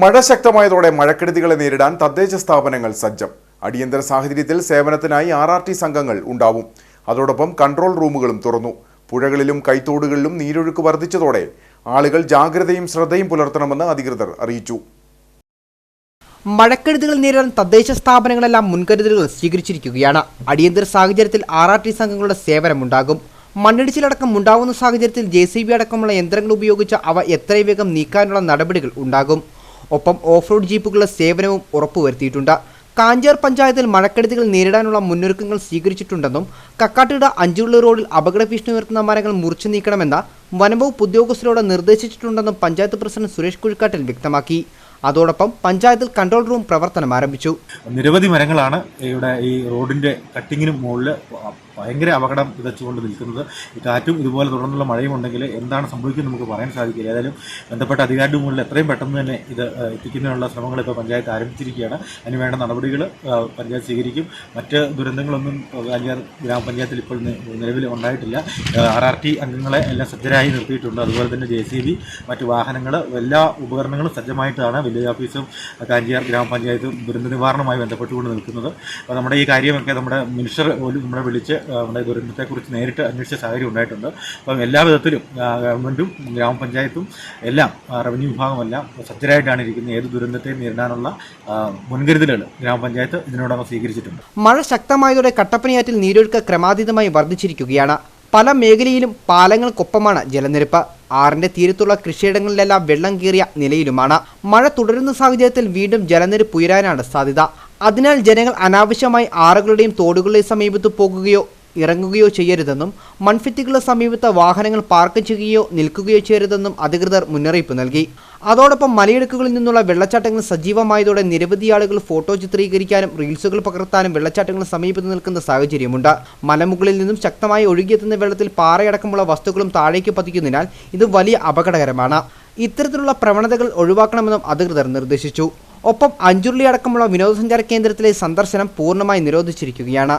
മഴ ശക്തമായതോടെ മഴക്കെടുതികളെ നേരിടാൻ തദ്ദേശ സ്ഥാപനങ്ങൾ സജ്ജം. അടിയന്തര സാഹചര്യത്തിൽ സേവനത്തിനായി ആർ ആർ ടി സംഘങ്ങൾ ഉണ്ടാവും. അതോടൊപ്പം കൺട്രോൾ റൂമുകളും തുറന്നു. പുഴകളിലും കൈത്തോടുകളിലും നീരൊഴുക്ക് വർദ്ധിച്ചതോടെ ആളുകൾ ജാഗ്രതയും ശ്രദ്ധയും പുലർത്തണമെന്ന് അധികൃതർ അറിയിച്ചു. മഴക്കെടുതികൾ നേരിടാൻ തദ്ദേശ സ്ഥാപനങ്ങളെല്ലാം മുൻകരുതലുകൾ സ്വീകരിച്ചിരിക്കുകയാണ്. അടിയന്തര സാഹചര്യത്തിൽ ആർ ആർ ടി സംഘങ്ങളുടെ സേവനമുണ്ടാകും. മണ്ണിടിച്ചിലടക്കം ഉണ്ടാകുന്ന സാഹചര്യത്തിൽ ജെ സി ബി അടക്കമുള്ള യന്ത്രങ്ങൾ ഉപയോഗിച്ച് അവ എത്രയും വേഗം നീക്കാനുള്ള നടപടികൾ ഉണ്ടാകും. ഒപ്പം ഓഫ് റോഡ് ജീപ്പുകളുടെ സേവനവും ഉറപ്പുവരുത്തിയിട്ടുണ്ട്. കാഞ്ചാർ പഞ്ചായത്തിൽ മഴക്കെടുതികൾ നേരിടാനുള്ള മുന്നൊരുക്കങ്ങൾ സ്വീകരിച്ചിട്ടുണ്ടെന്നും കക്കാട്ടിട അഞ്ചുള്ളി റോഡിൽ അപകട ഭീഷണി ഉയർത്തുന്ന മരങ്ങൾ മുറിച്ചു നീക്കണമെന്ന വനംവകുപ്പ് ഉദ്യോഗസ്ഥരോട് നിർദ്ദേശിച്ചിട്ടുണ്ടെന്നും പഞ്ചായത്ത് പ്രസിഡന്റ് സുരേഷ് കുഴിക്കാട്ടിൽ വ്യക്തമാക്കി. അതോടൊപ്പം പഞ്ചായത്തിൽ കൺട്രോൾ റൂം പ്രവർത്തനം ആരംഭിച്ചു. നിരവധി മരങ്ങളാണ് ഇവിടെ ഈ റോഡിന്റെ കട്ടിങ്ങിന് മുകളിൽ ഭയങ്കര അപകടം വിതച്ചുകൊണ്ട് നിൽക്കുന്നത്. കാറ്റും ഇതുപോലെ തുടർന്നുള്ള മഴയും ഉണ്ടെങ്കിൽ എന്താണ് സംഭവിക്കുന്നത് നമുക്ക് പറയാൻ സാധിക്കില്ല. ഏതായാലും ബന്ധപ്പെട്ട അധികാരിയുടെ മുകളിൽ എത്രയും പെട്ടെന്ന് തന്നെ ഇത് എത്തിക്കുന്നതിനുള്ള ശ്രമങ്ങൾ ഇപ്പോൾ പഞ്ചായത്ത് ആരംഭിച്ചിരിക്കുകയാണ്. അതിന് വേണ്ട നടപടികൾ പഞ്ചായത്ത് സ്വീകരിക്കും. മറ്റ് ദുരന്തങ്ങളൊന്നും ഗ്രാമപഞ്ചായത്തിൽ ഇപ്പോൾ നിലവിൽ ഉണ്ടായിട്ടില്ല. ആർ ആർ ടി അംഗങ്ങളെ എല്ലാം സജ്ജരായി നിർത്തിയിട്ടുണ്ട്. അതുപോലെ തന്നെ ജെ സി ബി മറ്റ് വാഹനങ്ങൾ എല്ലാ ഉപകരണങ്ങളും സജ്ജമായിട്ടാണ് വില്ലേജ് ഓഫീസും കാഞ്ചിയാർ ഗ്രാമപഞ്ചായത്തും ദുരന്ത നിവാരണവുമായി ബന്ധപ്പെട്ടുകൊണ്ട് നിൽക്കുന്നത്. അപ്പോൾ നമ്മുടെ ഈ കാര്യമൊക്കെ നമ്മുടെ മിനിസ്റ്റർ പോലും നമ്മളെ വിളിച്ച് നമ്മുടെ ദുരന്തത്തെക്കുറിച്ച് നേരിട്ട് അന്വേഷിച്ച സാഹചര്യം ഉണ്ടായിട്ടുണ്ട്. അപ്പം എല്ലാ വിധത്തിലും ഗവൺമെന്റും ഗ്രാമപഞ്ചായത്തും എല്ലാം റവന്യൂ വിഭാഗമെല്ലാം സജ്ജരായിട്ടാണ് ഇരിക്കുന്നത്. ഏത് ദുരന്തത്തെയും നേരിടാനുള്ള മുൻകരുതലുകൾ ഗ്രാമപഞ്ചായത്ത് ഇതിനോടകം സ്വീകരിച്ചിട്ടുണ്ട്. മഴ ശക്തമായതോടെ കട്ടപ്പനയാറ്റിൽ നീരൊഴുക്ക് ക്രമാതീതമായി വർദ്ധിച്ചിരിക്കുകയാണ്. പല മേഖലയിലും പാലങ്ങൾക്കൊപ്പമാണ് ജലനിരപ്പ്. ആറിന്റെ തീരത്തുള്ള കൃഷിയിടങ്ങളിലെല്ലാം വെള്ളം കീറിയ നിലയിലുമാണ്. മഴ തുടരുന്ന സാഹചര്യത്തിൽ വീണ്ടും ജലനിരപ്പ് ഉയരാനാണ് സാധ്യത. അതിനാൽ ജനങ്ങൾ അനാവശ്യമായി ആറുകളുടെയും തോടുകളുടെയും സമീപത്ത് പോകുകയോ ഇറങ്ങുകയോ ചെയ്യരുതെന്നും മൺഭിത്തികളുടെ സമീപത്ത് വാഹനങ്ങൾ പാർക്ക് ചെയ്യുകയോ നിൽക്കുകയോ ചെയ്യരുതെന്നും അധികൃതർ മുന്നറിയിപ്പ് നൽകി. അതോടൊപ്പം മലയിടുക്കുകളിൽ നിന്നുള്ള വെള്ളച്ചാട്ടങ്ങൾ സജീവമായതോടെ നിരവധി ആളുകൾ ഫോട്ടോ ചിത്രീകരിക്കാനും റീൽസുകൾ പകർത്താനും വെള്ളച്ചാട്ടങ്ങൾ സമീപത്ത് നിൽക്കുന്ന സാഹചര്യമുണ്ട്. മലമുകളിൽ നിന്നും ശക്തമായി ഒഴുകിയെത്തുന്ന വെള്ളത്തിൽ പാറയടക്കമുള്ള വസ്തുക്കളും താഴേക്ക് പതിക്കുന്നതിനാൽ ഇത് വലിയ അപകടകരമാണ്. ഇത്തരത്തിലുള്ള പ്രവണതകൾ ഒഴിവാക്കണമെന്നും അധികൃതർ നിർദ്ദേശിച്ചു. ഒപ്പം അഞ്ചുരുളി അടക്കമുള്ള വിനോദസഞ്ചാര കേന്ദ്രത്തിലെ സന്ദർശനം പൂർണമായി നിരോധിച്ചിരിക്കുകയാണ്.